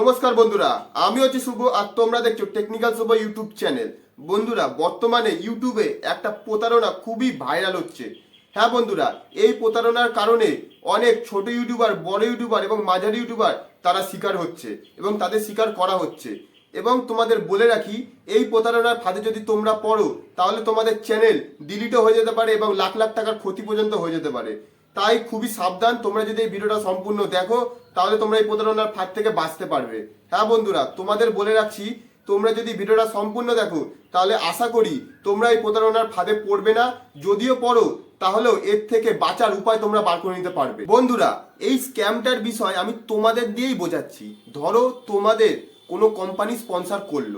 নমস্কার বন্ধুরা, আমি হচ্ছি শুভ আর তোমরা দেখছ টেকনিক্যাল শুভ ইউটিউব চ্যানেল বন্ধুরা, বর্তমানে ইউটিউবে একটা প্রতারণা খুবই ভাইরাল হচ্ছে। হ্যাঁ বন্ধুরা, এই প্রতারণার কারণে অনেক ছোট ইউটিউবার বড় ইউটিউবার এবং মাঝারি ইউটিউবার তারা শিকার হচ্ছে এবং তাদের শিকার করা হচ্ছে। এবং তোমাদের বলে রাখি, এই প্রতারণার ফাঁদে যদি তোমরা পড়ো, তাহলে তোমাদের চ্যানেল ডিলিটও হয়ে যেতে পারে এবং লাখ লাখ টাকার ক্ষতি পর্যন্ত হয়ে যেতে পারে। তাই খুবই সাবধান, তোমরা যদি এই ভিডিওটা সম্পূর্ণ দেখো, তাহলে তোমরা এই প্রতারণার ফাঁদ থেকে বাঁচতে পারবে। হ্যাঁ বন্ধুরা, তোমাদের বলে রাখছি, তোমরা যদি ভিডিওটা সম্পূর্ণ দেখো, তাহলে আশা করি তোমরা এই প্রতারণার ফাঁদে পড়বে না। যদিও পড়ো, তাহলেও এর থেকে বাঁচার উপায় তোমরা বার করে নিতে পারবে। বন্ধুরা, এই স্ক্যামটার বিষয় আমি তোমাদের দিয়েই বোঝাচ্ছি। ধরো তোমাদের কোনো কোম্পানি স্পন্সর করল।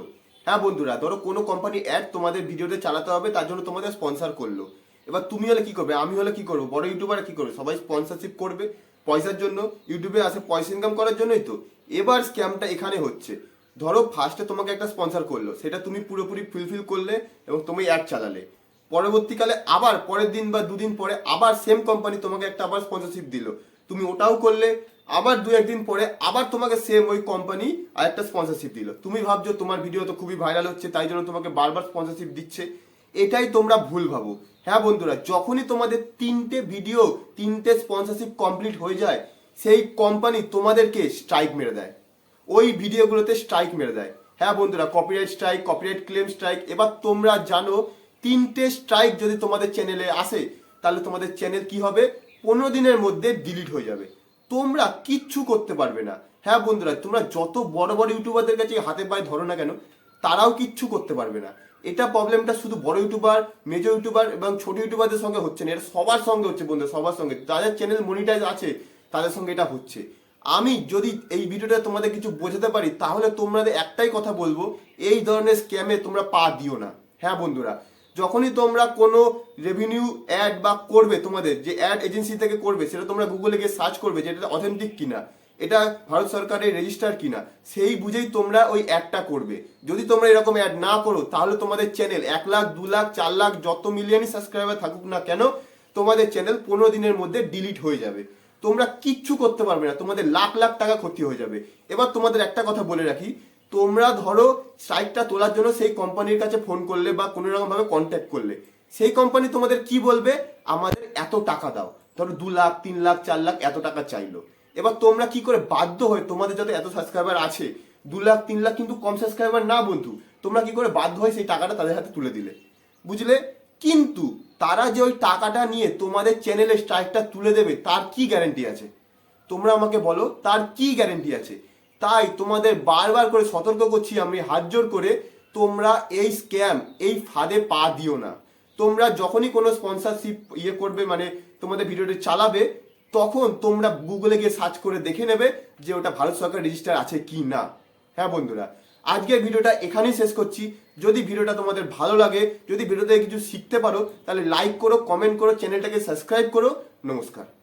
হ্যাঁ বন্ধুরা, ধরো কোনো কোম্পানি অ্যাড তোমাদের ভিডিওতে চালাতে হবে, তার জন্য তোমাদের স্পন্সর করল। এবার তুমি হলে কি করবে? আমি হলে কি করব? বড় ইউটিউবার কি করবে? সবাই স্পন্সরশিপ করবে, পয়সার জন্য। ইউটিউবে আসে পয়সা ইনকাম করার জন্যই তো। এবার স্ক্যামটা এখানে হচ্ছে। ধরো ফার্স্টে তোমাকে একটা স্পন্সর করল। সেটা তুমি পুরোপুরি ফুলফিল করলে এবং তুমি অ্যাড চালালে। পরবর্তীকালে আবার পরের দিন বা দুদিন পরে আবার সেম কোম্পানি তোমাকে একটা আবার স্পন্সরশিপ দিল। তুমি ওটাও করলে, আবার দু একদিন পরে আবার তোমাকে সেম ওই কোম্পানি আর একটা স্পন্সরশিপ দিল। তুমি ভাবছ তোমার ভিডিও তো খুবই ভাইরাল হচ্ছে, তাই জন্য তোমাকে বারবার স্পন্সরশিপ দিচ্ছে। এটাই তোমরা ভুল ভাবো। হ্যাঁ বন্ধুরা, যখনই তোমাদের তিনটে ভিডিও তিনটে স্পন্সরশিপ কমপ্লিট হয়ে যায়, সেই কোম্পানি তোমাদেরকে স্ট্রাইক মেরে দেয়। ওই ভিডিওগুলোতে স্ট্রাইক মেরে দেয়। হ্যাঁ বন্ধুরা copyright strike copyright claim strike এবার তোমরা জানো, তিনটে স্ট্রাইক যদি তোমাদের চ্যানেলে আসে, তাহলে তোমাদের চ্যানেল কি হবে? পনেরো দিনের মধ্যে ডিলিট হয়ে যাবে। তোমরা কিচ্ছু করতে পারবে না। হ্যাঁ বন্ধুরা, তোমরা যত বড় বড় ইউটিউবারদের কাছে হাতে পায়ে ধরো না কেন, তারাও কিচ্ছু করতে পারবে না। এটা প্রবলেমটা শুধু বড় ইউটিউবার মেজর ইউটিউবার এবং ছোট ইউটিউবারদের সঙ্গে হচ্ছে না, এটা সবার সঙ্গে হচ্ছে বন্ধু সবার সঙ্গে। যাদের চ্যানেল মনিটাইজ আছে, তাদের সঙ্গে এটা হচ্ছে। আমি যদি এই ভিডিওটা তোমাদের কিছু বোঝাতে পারি, তাহলে তোমাদের একটাই কথা বলব, এই ধরনের স্ক্যামে তোমরা পা দিও না। হ্যাঁ বন্ধুরা, যখনই তোমরা কোনো রেভিনিউ অ্যাড বা করবে তোমাদের, যে অ্যাড এজেন্সি থেকে করবে, সেটা তোমরা গুগলে গিয়ে সার্চ করবে যে এটা অথেন্টিক কিনা। এটা ভারত সরকারের রেজিস্টার কিনা, সেই বুঝেই তোমরা ওই অ্যাডটা করবে। যদি তোমরা এরকম অ্যাড না করো, তাহলে তোমাদের চ্যানেল এক লাখ, দু লাখ, চার লাখ যত মিলিয়নই সাবস্ক্রাইবার থাকুক না কেন, তোমাদের চ্যানেল পনেরো দিনের মধ্যে ডিলিট হয়ে যাবে। তোমরা কিচ্ছু করতে পারবে না, তোমাদের লাখ লাখ টাকা ক্ষতি হয়ে যাবে। এবার তোমাদের একটা কথা বলে রাখি, তোমরা ধরো সাইটটা তোলার জন্য সেই কোম্পানির কাছে ফোন করলে বা কোনো রকম ভাবে কন্ট্যাক্ট করলে, সেই কোম্পানি তোমাদের কি বলবে? আমাদের এত টাকা দাও। ধরো দু লাখ, তিন লাখ, চার লাখ এত টাকা চাইলো। এবার তোমরা কি করে বাধ্য হয়ে তোমাদের যাতে এত সাবস্ক্রাইবার আছে? দু লাখ, তিন লাখ কিন্তু কম সাবস্ক্রাইবার না বন্ধু। তোমরা কি করে বাধ্য হয়ে সেই টাকাটা তাদের হাতে তুলে দিলে? বুঝলে? কিন্তু তারা যে ওই টাকাটা নিয়ে তোমাদের চ্যানেলে স্ট্রাইকটা তুলে দেবে, তার কি গ্যারেন্টি আছে? তোমরা আমাকে বলো, তার কি গ্যারেন্টি আছে? তাই তোমাদের বারবার করে সতর্ক করছি আমি, হাত জোর করে, তোমরা এই স্ক্যাম এই ফাঁদে পা দিও না। তোমরা যখনই কোনো স্পন্সরশিপ ইয়ে করবে মানে তোমাদের ভিডিওটি চালাবে তখন তোমরা গুগলে গিয়ে সার্চ করে দেখে নেবে যে ওটা ভারত সরকার রেজিস্টার আছে কি না। হ্যাঁ বন্ধুরা, আজকের ভিডিওটা এখানেই শেষ করছি। যদি ভিডিওটা তোমাদের ভালো লাগে, যদি ভিডিও থেকে কিছু শিখতে পারো, তাহলে লাইক করো কমেন্ট করো চ্যানেলটাকে সাবস্ক্রাইব করো। নমস্কার।